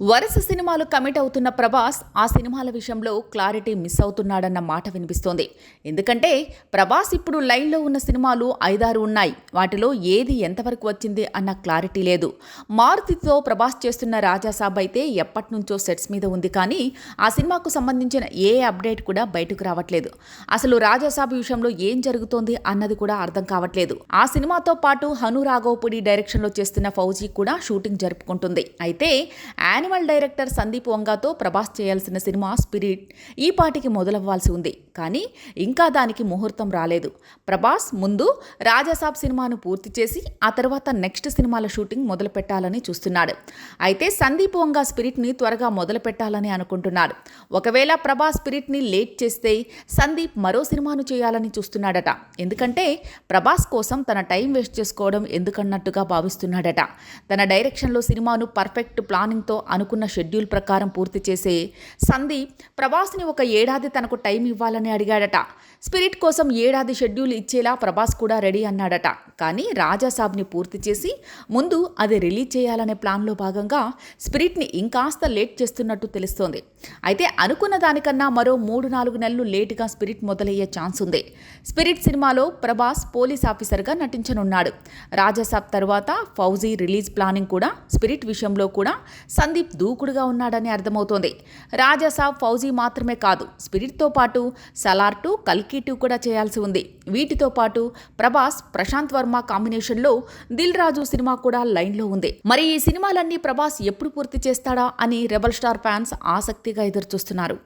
వరుస సినిమాలు కమిట్ అవుతున్న ప్రభాస్ ఆ సినిమాల విషయంలో క్లారిటీ మిస్ అవుతున్నాడన్న మాట వినిపిస్తోంది. ఎందుకంటే ప్రభాస్ ఇప్పుడు లైన్లో ఉన్న సినిమాలు ఐదారు ఉన్నాయి. వాటిలో ఏది ఎంతవరకు వచ్చింది అన్న క్లారిటీ లేదు. మారుతితో ప్రభాస్ చేస్తున్న రాజాసాబ్ అయితే ఎప్పటి నుంచో సెట్స్ మీద ఉంది కానీ ఆ సినిమాకు సంబంధించిన ఏ అప్డేట్ కూడా బయటకు రావట్లేదు. అసలు రాజాసాబ్ విషయంలో ఏం జరుగుతోంది అన్నది కూడా అర్థం కావట్లేదు. ఆ సినిమాతో పాటు హను రాఘవపుడి డైరెక్షన్లో చేస్తున్న ఫౌజీ కూడా షూటింగ్ జరుపుకుంటుంది. అయితే యానిమల్ డైరెక్టర్ సందీప్ వంగాతో ప్రభాస్ చేయాల్సిన సినిమా స్పిరిట్ ఈ పాటికి మొదలవ్వాల్సి ఉంది. కానీ ఇంకా దానికి ముహూర్తం రాలేదు. ప్రభాస్ ముందు రాజాసాబ్ సినిమాను పూర్తి చేసి ఆ తర్వాత నెక్స్ట్ సినిమాల షూటింగ్ మొదలు పెట్టాలని చూస్తున్నాడు. అయితే సందీప్ వంగా స్పిరిట్ని త్వరగా మొదలు పెట్టాలని అనుకుంటున్నాడు. ఒకవేళ ప్రభాస్ స్పిరిట్ని లేట్ చేస్తే సందీప్ మరో సినిమాను చేయాలని చూస్తున్నాడట. ఎందుకంటే ప్రభాస్ కోసం తన టైం వేస్ట్ చేసుకోవడం ఎందుకన్నట్టుగా భావిస్తున్నాడట. తన డైరెక్షన్లో సినిమాను పర్ఫెక్ట్ ప్లానింగ్తో అనుకున్న షెడ్యూల్ ప్రకారం పూర్తి చేసే సందీప్ ప్రభాస్ని ఒక ఏడాది తనకు టైం ఇవ్వాలని అడిగాడట. స్పిరిట్ కోసం ఏడాది షెడ్యూల్ ఇచ్చేలా ప్రభాస్ కూడా రెడీ అన్నాడట. కానీ రాజాసాబ్ని పూర్తి చేసి ముందు అది రిలీజ్ చేయాలనే ప్లాన్లో భాగంగా స్పిరిట్ని ఇంకాస్త లేట్ చేస్తున్నట్టు తెలుస్తోంది. అయితే అనుకున్న దానికన్నా మరో మూడు నాలుగు నెలలు లేటుగా స్పిరిట్ మొదలయ్యే ఛాన్స్ ఉంది. స్పిరిట్ సినిమాలో ప్రభాస్ పోలీస్ ఆఫీసర్గా నటించనున్నాడు. రాజాసాబ్ తర్వాత ఫౌజీ రిలీజ్ ప్లానింగ్ కూడా స్పిరిట్ విషయంలో కూడా సందీప్ దూకుడుగా ఉన్నాడని అర్థమవుతోంది. రాజాసాబ్ ఫౌజీ మాత్రమే కాదు స్పిరిట్తో పాటు సలార్ టు కల్కి టూ కూడా చేయాల్సి ఉంది. వీటితో పాటు ప్రభాస్ ప్రశాంత్ వర్మ కాంబినేషన్లో దిల్ రాజు సినిమా కూడా లైన్లో ఉంది. మరి ఈ సినిమాలన్నీ ప్రభాస్ ఎప్పుడు పూర్తి చేస్తాడా అని రెబల్ స్టార్ ఫ్యాన్స్ ఆసక్తిగా ఎదురుచూస్తున్నారు.